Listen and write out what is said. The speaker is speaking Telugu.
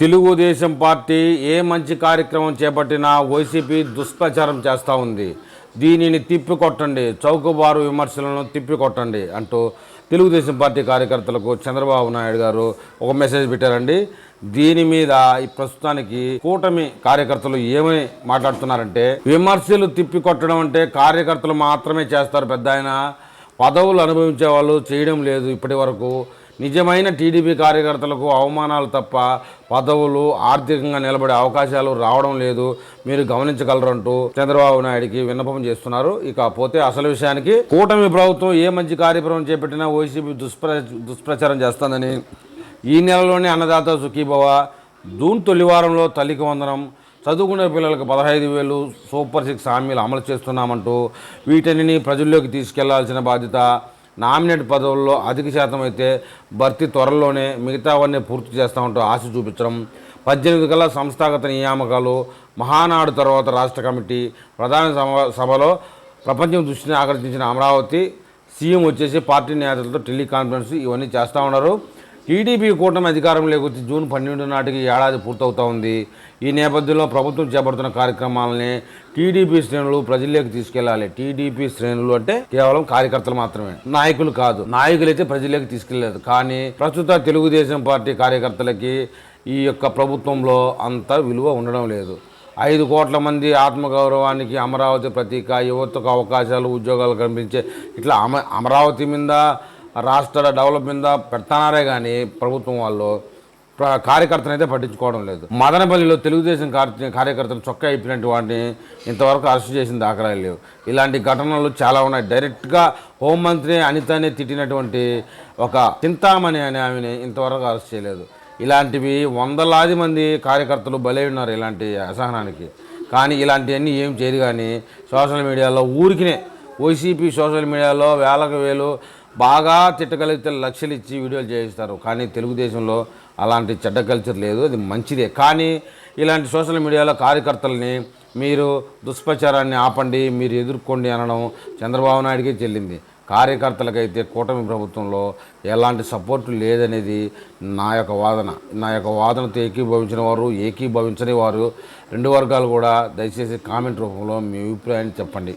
తెలుగుదేశం పార్టీ ఏ మంచి కార్యక్రమం చేపట్టినా వైసీపీ దుష్ప్రచారం చేస్తూ ఉంది. దీనిని తిప్పికొట్టండి. చౌకబారు విమర్శలను తిప్పికొట్టండి అంటూ తెలుగుదేశం పార్టీ కార్యకర్తలకు చంద్రబాబు నాయుడు గారు ఒక మెసేజ్ పెట్టారండి. దీని మీద ఈ ప్రస్తుతానికి కూటమి కార్యకర్తలు ఏమని మాట్లాడుతున్నారంటే విమర్శలు తిప్పికొట్టడం అంటే కార్యకర్తలు మాత్రమే చేస్తారు పెద్ద ఆయన పదవులు అనుభవించే వాళ్ళు చేయడం లేదు ఇప్పటి వరకు. నిజమైన టీడీపీ కార్యకర్తలకు అవమానాలు తప్ప పదవులు ఆర్థికంగా నిలబడే అవకాశాలు రావడం లేదు. మీరు గమనించగలరంటూ చంద్రబాబు నాయుడికి విన్నపం చేస్తున్నారు. ఇక పోతే అసలు విషయానికి కూటమి ప్రభుత్వం ఏ మంచి కార్యక్రమం చేపట్టినా వైసీపీ దుష్ప్ర దుష్ప్రచారం చేస్తుందని ఈ నెలలోనే అన్నదాత సుఖీభవ జూన్ తొలి వారంలో తల్లికి వందనం చదువుకునే పిల్లలకు పదహైదు వేలు సూపర్ సిక్స్ హామీలు అమలు చేస్తున్నామంటూ వీటన్నిటిని ప్రజల్లోకి తీసుకెళ్ళాల్సిన బాధ్యత నామినేట్ పదవుల్లో అధిక శాతం అయితే భర్తీ త్వరలోనే మిగతావన్నీ పూర్తి చేస్తామంటూ ఆశ చూపించడం. పద్దెనిమిది కల్లా సంస్థాగత నియామకాలు మహానాడు తర్వాత రాష్ట్ర కమిటీ ప్రధాన సభ సభలో ప్రపంచం దృష్టిని ఆకర్షించిన అమరావతి సీఎం వచ్చేసి పార్టీ నేతలతో టెలికాన్ఫరెన్స్ ఇవన్నీ చేస్తూ ఉన్నారు. టీడీపీ కూటమి అధికారంలోకి వచ్చి జూన్ పన్నెండు నాటికి ఏడాది పూర్తవుతా ఉంది. ఈ నేపథ్యంలో ప్రభుత్వం చేపడుతున్న కార్యక్రమాలని టీడీపీ శ్రేణులు ప్రజల్లోకి తీసుకెళ్ళాలి. టీడీపీ శ్రేణులు అంటే కేవలం కార్యకర్తలు మాత్రమే. నాయకులు కాదు. నాయకులైతే ప్రజల్లోకి తీసుకెళ్ళేదు కానీ ప్రస్తుత తెలుగుదేశం పార్టీ కార్యకర్తలకి ఈ యొక్క ప్రభుత్వంలో అంత విలువ ఉండడం లేదు. ఐదు కోట్ల మంది ఆత్మగౌరవానికి అమరావతి ప్రతీక యువతకు అవకాశాలు ఉద్యోగాలు కనిపించే ఇట్లా అమ అమరావతి మీద రాష్ట్ర డెవలప్ మీద పెడతానారే కానీ ప్రభుత్వం వాళ్ళు కార్యకర్తను అయితే పట్టించుకోవడం లేదు. మదనపల్లిలో తెలుగుదేశం కార్య- కార్యకర్తలు చొక్కా ఇప్పినట్టు వాటిని ఇంతవరకు అరెస్ట్ చేసిన దాఖలాలు లేవు. ఇలాంటి ఘటనలు చాలా ఉన్నాయి. డైరెక్ట్గా హోంమంత్రి అనితనే తిట్టినటువంటి ఒక చింతామణి అనే ఆమెని ఇంతవరకు అరెస్ట్ చేయలేదు. ఇలాంటివి వందలాది మంది కార్యకర్తలు బలై ఉన్నారు ఇలాంటి అసహనానికి. కానీ ఇలాంటివన్నీ ఏం చేయదు కానీ సోషల్ మీడియాలో ఊరికినే వైసీపీ సోషల్ మీడియాలో వేలకు వేలు బాగా తిట్టగలిగితే లక్షలు ఇచ్చి వీడియోలు చేయిస్తారు. కానీ తెలుగుదేశంలో అలాంటి చెడ్డ కల్చర్ లేదు. అది మంచిదే. కానీ ఇలాంటి సోషల్ మీడియాలో కార్యకర్తలని మీరు దుష్ప్రచారాన్ని ఆపండి మీరు ఎదుర్కోండి అనడం చంద్రబాబు నాయుడికే చెల్లింది. కార్యకర్తలకైతే కూటమి ప్రభుత్వంలో ఎలాంటి సపోర్టు లేదనేది నా యొక్క వాదన. నా యొక్క వాదనతో ఏకీభవించిన వారు ఏకీభవించని వారు రెండు వర్గాలు కూడా దయచేసి కామెంట్ రూపంలో మీ అభిప్రాయాన్ని చెప్పండి.